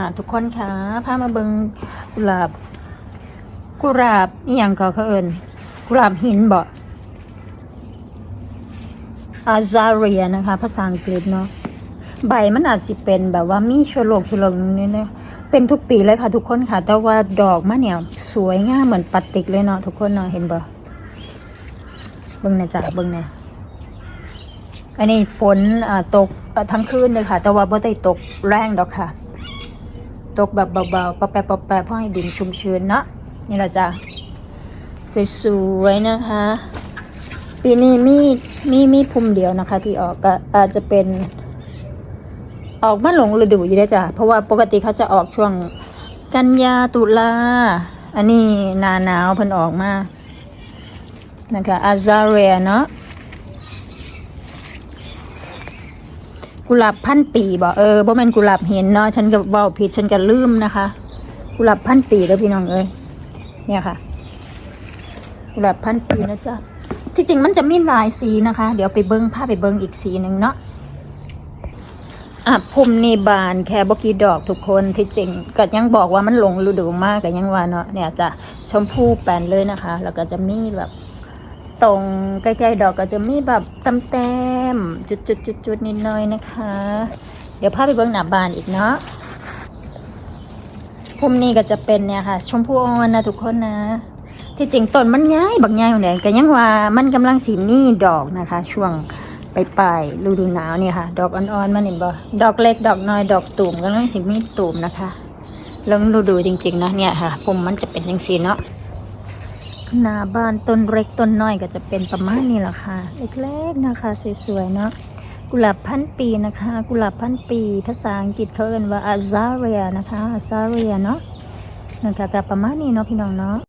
อ่าทุกคนคะพามาเบิงกุหลาบ กุหลาบนี่ยังก็เขาเอิญกุหลาบหินบ่อาซาเรียนะคะ ภาษาอังกฤษเนาะใบมันอาจสิเป็นแบบว่ามีชโลกชโลกนี่นะเป็นทุกปีเลยค่ะทุกคนค่ะ แต่ว่าดอกมันเนี่ย สวยงามเหมือนปาติกเลยเนาะทุกคนเนาะเห็นบ่เบิ่งหนะจ๊ะเบิ่งเนี่ยอันนี้ฝนตกทั้งคืนเลยค่ะ แต่ว่าบ่ได้ตกแรงดอกค่ะ ตกแบบเบาๆปะแปะปะแปะเพราะให้ดินชุ่มชื้นเนาะนี่แหละจ้ะสวยๆนะคะ ปีนี้มีมีมีพุ่มเดียวนะคะ ที่ออกก็อาจจะเป็น ออกมาหลงฤดูอยู่ได้จ้ะเพราะว่าปกติเขาจะออกช่วงกันยาตุลาอันนี้หนาหนาวเพิ่นออกมานะคะอาซาเรียเนาะ กุหลาบพันปีบอกเออบ่แม่นกุหลาบเห็นเนาะฉันก็เว้าผิดฉันก็ลืมนะคะ กุหลาบพันปีเด้อพี่น้องเอ้ยเนี่ยค่ะ กุหลาบพันปีนะจ๊ะที่จริงมันจะมีหลายสีนะคะ เดี๋ยวไปเบิ้งผ้าไปเบิ้งอีกสีหนึ่งเนาะอะพุ่มนี่บานแค่บกี่ดอกทุกคนที่จริงก็ยังบอกว่ามันหลงฤดูมากก็ยังว่าเนาะเนี่ยจะชมพูแปนเลยนะคะ แล้วก็จะมีแบบตรงใกล้ๆดอกก็จะมีแบบตำแต มจุดๆๆนิดหน่อยนะคะ เดี๋ยวพาไปเบิ้งหน้าบานอีกเนาะพุ่มนี่ก็จะเป็นเนี่ยค่ะ ชมพูอ่อนนะทุกคนนะ ที่จริงต้นมันย้ายบักย้ายอยู่ไหนก็ยังว่ามันกำลังสีมีดอกนะคะ ช่วงปลายปลายๆฤดูหนาวเนี่ยค่ะ ดอกอ่อนๆมันเห็นบ่ดอกเล็กดอกน้อยดอกตุ่มกำลังสีมีตุ่มนะคะเรื่องฤดูจริงๆนะเนี่ยค่ะผมมันจะเป็นยังสีเนาะ หน้าบ้านต้นเล็กต้นน้อยก็จะเป็นประมาณนี้แหละค่ะ เล็กๆนะคะสวยๆเนาะกุหลาบพันปีนะคะ กุหลาบพันปี ภาษาอังกฤษเขาเรียกว่าอาซาเรียนะคะอาซาเรียเนาะนะคะก็ประมาณนี้เนาะพี่น้องเนาะ